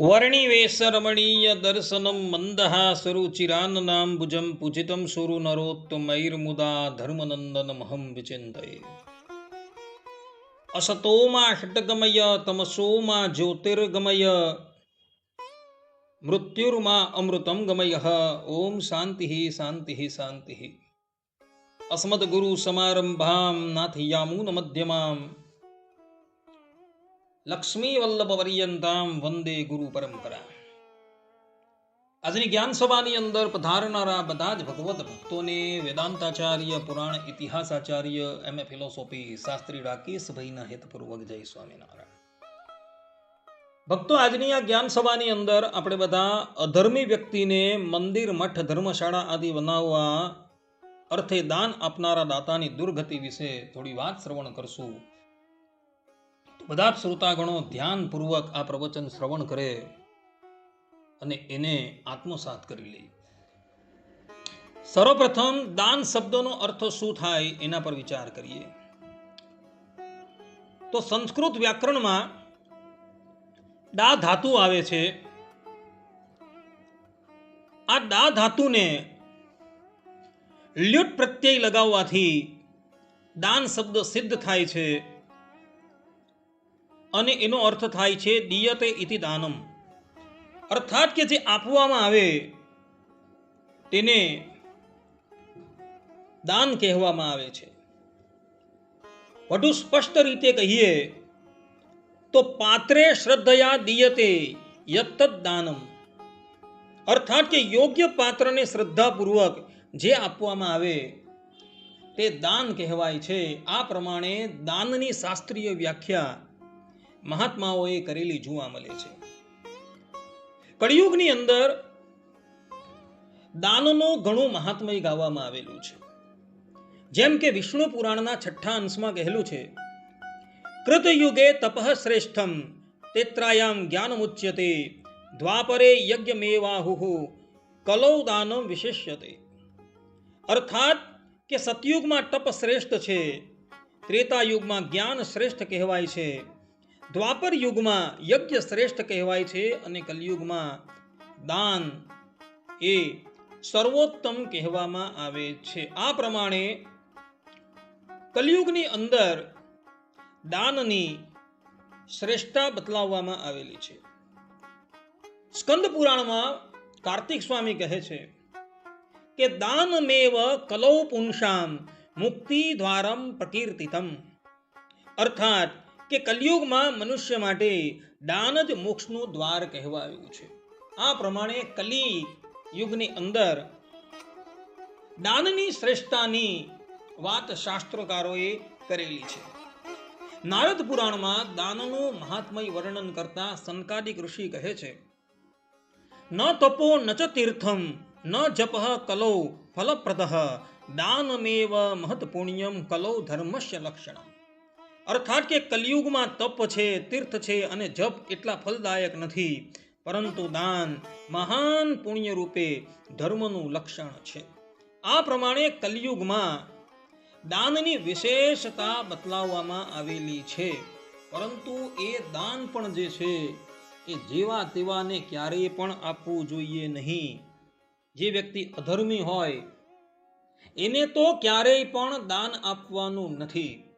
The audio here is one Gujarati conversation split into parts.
વર્ણિવેશરમણીય દર્શનમ મંદહાસરુચિરાન્નાંબુજં પૂજિतं સુરુ નરોત્તમૈર્મુદા ધર્મનંદનમહં વિચિંતયે અસતોમાં ષટગમય તમસોમાં જ્યોતિર્ગમય મૃત્યુર્મા અમૃતમ ગમય ઓમ શાંતિ શાંતિ શાંતિ અસ્મદ્ગુરુ સમારંભામ નાથયામૂન મધ્યમામ લક્ષ્મી વલ્લભ વર્યંતામ વંદે ગુરુ પરંપરા આજની જ્ઞાન અંદર પધારનારા બધા જ ભગવત ભક્તોને વેદાંતાચાર્ય પુરાણ ઇતિહાસાચાર્ય એમ એ ફિલોસોફી શાસ્ત્રી રાકેશભાઈના હેતપૂર્વક જય સ્વામિનારાયણ ભક્તો આજની આ જ્ઞાન સભાની અંદર આપણે બધા અધર્મી વ્યક્તિને મંદિર મઠ ધર્મશાળા આદિ બનાવવા અર્થે દાન આપનારા દાતાની દુર્ગતિ વિશે થોડી વાત શ્રવણ કરશું બધા જ શ્રોતાગણો ધ્યાનપૂર્વક આ પ્રવચન શ્રવણ કરે અને એને આત્મસાત કરી લે. સર્વપ્રથમ દાન શબ્દનો અર્થ શું થાય એના પર વિચાર કરીએ. તો સંસ્કૃત વ્યાકરણમાં ડા ધાતુ આવે છે. આ ડા ધાતુને લ્યુટ પ્રત્યય લગાવવાથી દાન શબ્દ સિદ્ધ થાય છે. અને એનો અર્થ થાય છે દિયતે ઇતિ દાનમ. અર્થાત કે જે આપવામાં આવે, તેને દાન કહેવામાં આવે છે. વધુ સ્પષ્ટ રીતે કહીએ, તો પાત્રે શ્રદ્ધયા દિયતે યત્તદ દાનમ. અર્થાત કે યોગ્ય પાત્રને શ્રદ્ધાપૂર્વક જે આપવામાં આવે, તે દાન કહેવાય છે. આ પ્રમાણે દાનની શાસ્ત્રીય વ્યાખ્યા મહાત્માઓએ કરેલી જોવા મળે છે. કળિયુગની અંદર દાનનો ઘણું મહાત્મય ગાવામાં આવેલું છે. જેમ કે વિષ્ણુ પુરાણના છઠ્ઠા અંશમાં કહેલું છે, કૃતયુગે તપઃ શ્રેષ્ઠમ તેત્રાયામ જ્ઞાનમુચ્યતે, દ્વાપરે યજ્ઞમેવાહુ કલૌ દાનમ વિશેષ્યતે. અર્થાત કે સતયુગમાં તપ શ્રેષ્ઠ છે ત્રેતા યુગમાં જ્ઞાન શ્રેષ્ઠ કહેવાય છે દ્વાપર યુગમાં યજ્ઞ શ્રેષ્ઠ કહેવાય છે અને કલયુગમાં દાન એ સર્વોત્તમ કહેવામાં આવે છે. આ પ્રમાણે કલયુગની અંદર દાનની શ્રેષ્ઠતા બતલાવવામાં આવેલી છે. સ્કંદ પુરાણમાં કાર્તિક સ્વામી કહે છે કે દાનમેવ કલૌ પુંશામ મુક્તિ દ્વારમ પ્રકીર્તિતમ. અર્થાત કે કલયુગમાં મનુષ્ય માટે દાન જ મોક્ષનું દ્વાર કહેવાયું છે. આ પ્રમાણે કલી યુગની અંદર દાનની શ્રેષ્ઠતાની વાત શાસ્ત્રકારોએ કરેલી છે. નારદ પુરાણમાં દાનનું મહાત્મય વર્ણન કરતા સંકાદિક ઋષિ કહે છે, ન તપો ન ચ તીર્થમ, ન જપ કલૌ ફલપ્રદ, દાનમેવ મહત પુણ્યમ કલૌ ધર્મસ્ય લક્ષણમ. અર્થાત કે કલયુગમાં તપ છે, તીર્થ છે અને જપ એટલા ફલદાયક નથી. પરંતુ દાન મહાન પુણ્ય રૂપે ધર્મનું લક્ષણ છે. આ પ્રમાણે કલયુગમાં દાનની વિશેષતા બતલાવવામાં આવેલી છે. પરંતુ એ દાન પણ જે છે, એ જેવા તેવાને ક્યારેય પણ આપવું જોઈએ નહીં. જે વ્યક્તિ અધર્મી હોય, એને તો ક્યારેય પણ દાન આપવાનું નથી.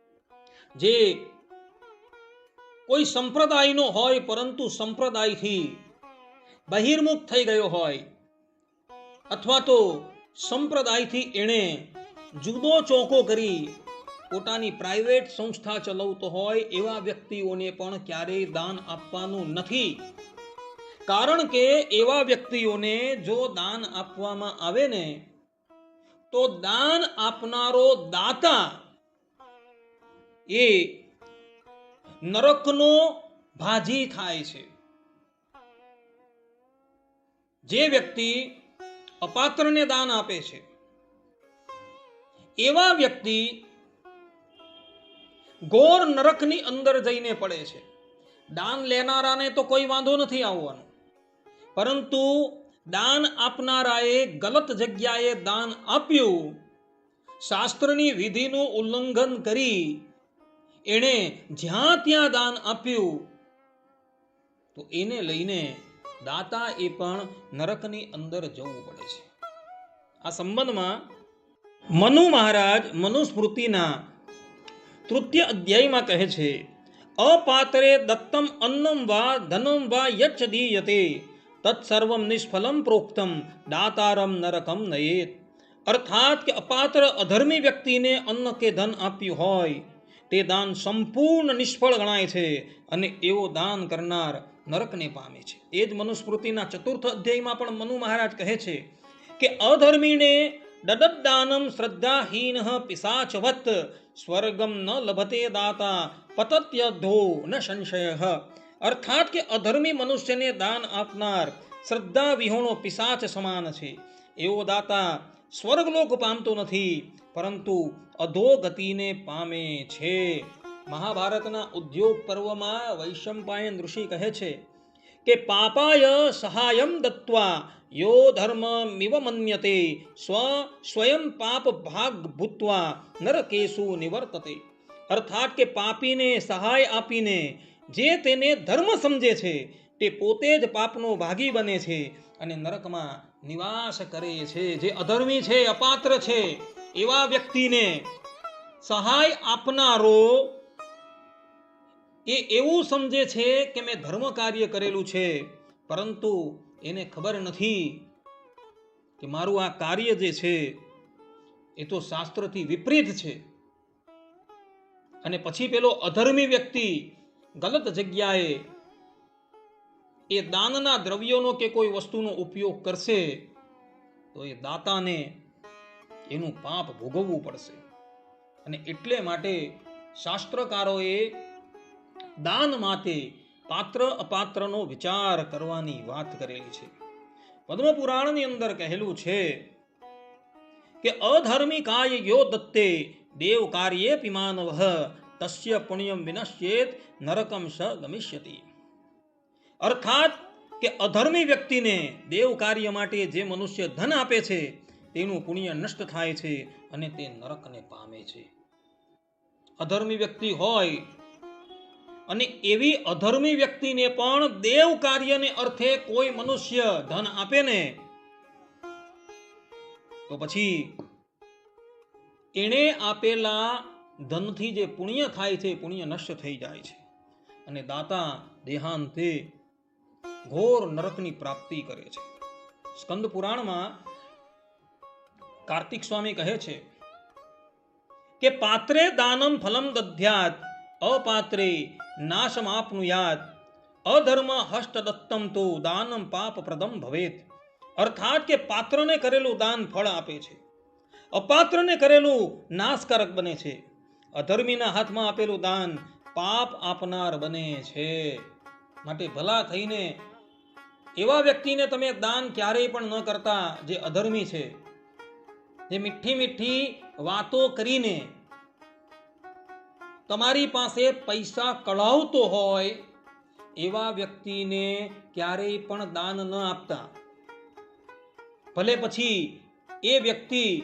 જે કોઈ સંપ્રદાયનો હોય, પરંતુ સંપ્રદાયથી બહિર્મુખ થઈ ગયો હોય, અથવા તો સંપ્રદાયથી એણે જુદો ચોકો કરી પોતાની પ્રાઇવેટ સંસ્થા ચલાવતો હોય, એવા વ્યક્તિઓને પણ ક્યારેય દાન આપવાનું નથી. કારણ કે એવા વ્યક્તિઓને જો દાન આપવામાં આવે ને, તો દાન આપનારો દાતા એ નરકનો ભાજી થાય છે. જે વ્યક્તિ અપાત્રને દાન આપે છે, એવા વ્યક્તિ ગોર નરકની અંદર જઈને પડે છે. દાન લેનારાને તો કોઈ વાંધો નથી આવવાનો. પરંતુ દાન આપનારાએ ગલત જગ્યાએ દાન આપ્યું, શાસ્ત્રની વિધિનું ઉલ્લંઘન કરી એણે જ્યાં ત્યાં દાન આપ્યું, તો એને લઈને દાતા એ પણ નરકની અંદર જવું પડે છે. આ સંબંધમાં મનુ મહારાજ મનુસ્મૃતિના તૃતીય અધ્યાયમાં કહે છે, અપાત્રે દત્તમ અન્નમ વા ધનમ વા યચ્છ દીયતે, તત્સર્વમ નિષ્ફલમ પ્રોક્તમ દાતારમ નરકમ નયેત. અર્થાત કે અપાત્ર અધર્મી વ્યક્તિને અન્ન કે ધન આપ્યું હોય તે દાન સંપૂર્ણ નિષ્ફળ ગણાય છે અને એવો દાન કરનાર નરકને પામે છે. એ જ મનુસ્મૃતિના ચતુર્થ અધ્યાયમાં પણ મનુ મહારાજ કહે છે કે અધર્મીને દદદાનમ શ્રદ્ધાહીન પિશાચવત, સ્વર્ગમ ન લભતે દાતા, પતત્યધો ન સંશય. અર્થાત કે, અધર્મી મનુષ્યને દાન આપનાર શ્રદ્ધા વિહોણો પિશાચ સમાન છે. એવો દાતા સ્વર્ગલોક પામતો નથી પરંતુ અધોગતિને પામે છે. મહાભારતના ઉદ્યોગ પર્વમાં વૈશંપાયન ઋષિ કહે છે કે, પાપાય સહાયમ દત્વા યો ધર્મ મિવ મન્યતે, સ્વ સ્વયં પાપ ભાગ ભૂત્વા, નરકેશુ નિવર્તતે. અર્થાત કે, પાપીને સહાય આપીને જે તેને ધર્મ સમજે છે, તે પોતે જ પાપનો ભાગી બને છે અને નરકમાં નિવાસ કરે છે. જે અધર્મી છે, અપાત્ર છે એવા વ્યક્તિને સહાય આપનારો એ એવું સમજે છે કે મેં ધર્મ કાર્ય કરેલું છે, પરંતુ એને ખબર નથી કે મારું આ કાર્ય જે છે, એ તો શાસ્ત્રથી વિપરીત છે. અને પછી પેલો અધર્મી વ્યક્તિ ગલત જગ્યાએ એ દાનના દ્રવ્યોનો કે કોઈ વસ્તુનો ઉપયોગ કરશે, તો એ દાતાને એનું પાપ ભોગવવું પડશે. અને એટલે માટે શાસ્ત્રકારોએ દાન માટે પાત્ર અપાત્રનો વિચાર કરવાની વાત કરેલી છે. પદ્મપુરાણની અંદર કહેલું છે કે અધર્મી કાય યો દત્તે દેવ કાર્યે પિમાનવ તસ્ય પુણ્યમ વિનશ્યેત નરકમ સ ગમિષ્યતિ. અર્થાત કે, અધર્મી વ્યક્તિને દેવ કાર્ય માટે જે મનુષ્ય ધન આપે છે તેનું પુણ્ય નષ્ટ થાય છે અને તે નરકને પામે છે. અધર્મી વ્યક્તિ હોય અને એવી અધર્મી વ્યક્તિને પણ દેવ કાર્યને અર્થે કોઈ મનુષ્ય ધન આપે ને, તો પછી એણે આપેલા ધનથી જે પુણ્ય થાય છે પુણ્ય નષ્ટ થઈ જાય છે અને દાતા દેહાંતે ઘોર નરકની પ્રાપ્તિ કરે છે. સ્કંદ પુરાણમાં કાર્તિક સ્વામી કહે છે કે પાત્રે દાનમ ફલમ દધ્યાત, અપાત્રે નાશમ આપનુયાત, અધર્મ હસ્ત દત્તમ તો દાનમ પાપ પ્રદમ ભવેત. અર્થાત કે પાત્રને કરેલું દાન ફળ આપે છે. અપાત્રને કરેલું નાશકારક બને છે. અધર્મીના હાથમાં આપેલું દાન પાપ આપનાર બને છે. માટે ભલા થઈને એવા વ્યક્તિને તમે દાન ક્યારેય પણ ન કરતા જે અધર્મી છે. જે મીઠી મીઠી વાતો કરીને તમારી પાસે પૈસા કઢાવતો હોય, એવા વ્યક્તિને ક્યારેય પણ દાન ન આપતા. ભલે પછી એ વ્યક્તિ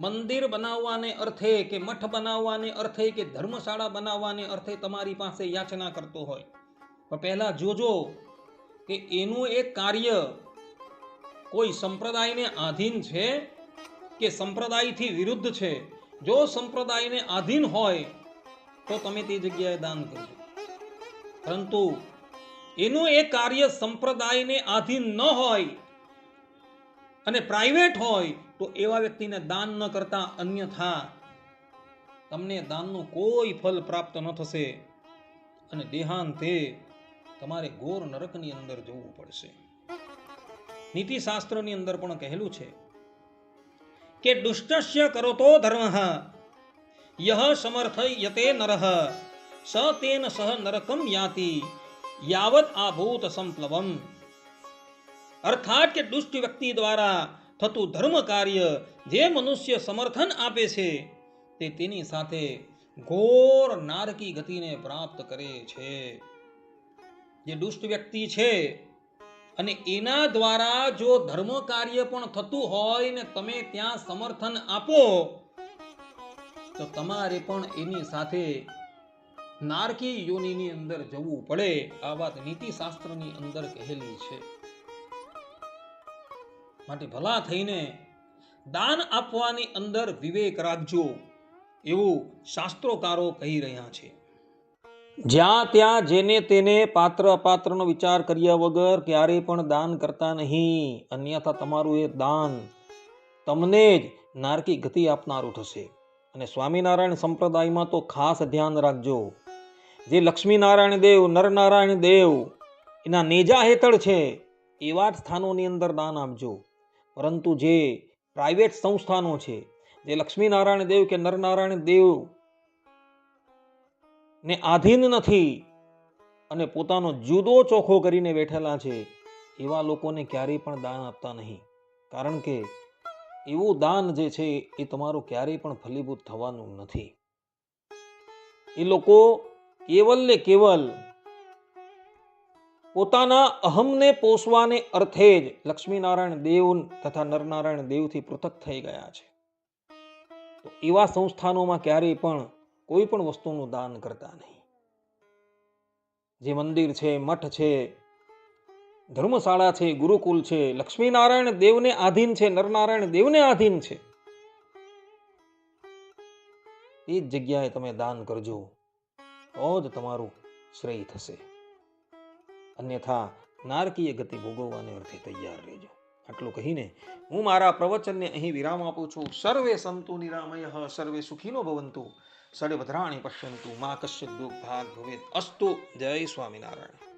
મંદિર બનાવવાને અર્થે કે મઠ બનાવવાને અર્થે કે ધર્મશાળા બનાવવાને અર્થે તમારી પાસે યાચના કરતો હોય. પણ પહેલા જોજો કે એનું એક કાર્ય કોઈ સંપ્રદાયને આધીન છે કે સંપ્રદાયથી વિરુદ્ધ છે. જો સંપ્રદાયને આધીન હોય, તો તમે તે જગ્યાએ દાન કરજો. પરંતુ એનું એ કાર્ય સંપ્રદાયને આધીન ન હોય અને પ્રાઇવેટ હોય, તો એવા વ્યક્તિને દાન ન કરતા અન્યથા તમને દાનનું કોઈ ફલ પ્રાપ્ત ન થશે અને દેહાંતે તમારે ઘોર નરકની અંદર જવું પડશે. નીતિશાસ્ત્રની અંદર પણ કહેલું છે કે દુષ્ટસ્ય કરોતો ધર્મ. યહ સમર્થયતે નર, સ તેન સહ નરકમ યાતિ, યાવત આભૂત સંપ્લવમ. અર્થાત કે દુષ્ટ વ્યક્તિ દ્વારા થતું ધર્મ કાર્ય જે મનુષ્ય સમર્થન આપે છે, તે તેની સાથે ઘોર નારકી ગતિને પ્રાપ્ત કરે છે. જે દુષ્ટ વ્યક્તિ છે અને એના દ્વારા જો ધર્મ કાર્ય પણ થતું હોય ને તમે ત્યાં સમર્થન આપો, તો તમારે પણ એની સાથે નારકી યોનિની અંદર જવું પડે. આ વાત નીતિશાસ્ત્રની અંદર કહેલી છે. માટે ભલા થઈને દાન આપવાની અંદર વિવેક રાખજો, એવું શાસ્ત્રોકારો કહી રહ્યા છે. જ્યાં ત્યાં જેને તેને પાત્ર અપાત્રનો વિચાર કર્યા વગર ક્યારેય પણ દાન કરતા નહીં. અન્યથા તમારું એ દાન તમને જ નારકી ગતિ આપનારું થશે. અને સ્વામિનારાયણ સંપ્રદાયમાં તો ખાસ ધ્યાન રાખજો. જે લક્ષ્મીનારાયણ દેવ, નરનારાયણ દેવ એના નેજા હેઠળ છે, એવા જ સ્થાનોની અંદર દાન આપજો. પરંતુ જે પ્રાઇવેટ સંસ્થાનો છે, જે લક્ષ્મીનારાયણ દેવ કે નરનારાયણ દેવ ને આધીન નથી અને પોતાનો જુદો ચોખ્ખો કરીને બેઠેલા છે, એવા લોકોને ક્યારેય પણ દાન આપતા નહીં. કારણ કે એવું દાન જે છે, એ તમારું ક્યારેય પણ ફલીભૂત થવાનું નથી. એ લોકો કેવલ ને કેવલ પોતાના અહમને પોષવાને અર્થે જ લક્ષ્મીનારાયણ દેવ તથા નરનારાયણ દેવથી પૃથક થઈ ગયા છે. તો એવા સંસ્થાનોમાં ક્યારેય પણ કોઈ પણ વસ્તુનું દાન કરતા નહીં. જે મંદિર છે, મઠ છે, ધર્મશાળા છે, ગુરુકુલ છે, લક્ષ્મીનારાયણ દેવને આધીન છે, નરનારાયણ દેવને આધીન છે. એ જ જગ્યાએ તમે દાન કરજો, તો જ તમારું શ્રેય થશે. અન્યથા નારકીય ગતિ ભોગવવાને અર્થે તૈયાર રહેજો. આટલું કહીને હું મારા પ્રવચનને અહીં વિરામ આપું છું. સર્વે સંતુ નિરામય, સર્વે સુખીનો ભવંતુ. સર્વે ભદ્રાણી પશ્યંતુ. મા કશ્ય દુઃખ ભાગ ભવેત. અસ્તુ. જય સ્વામિનારાયણ.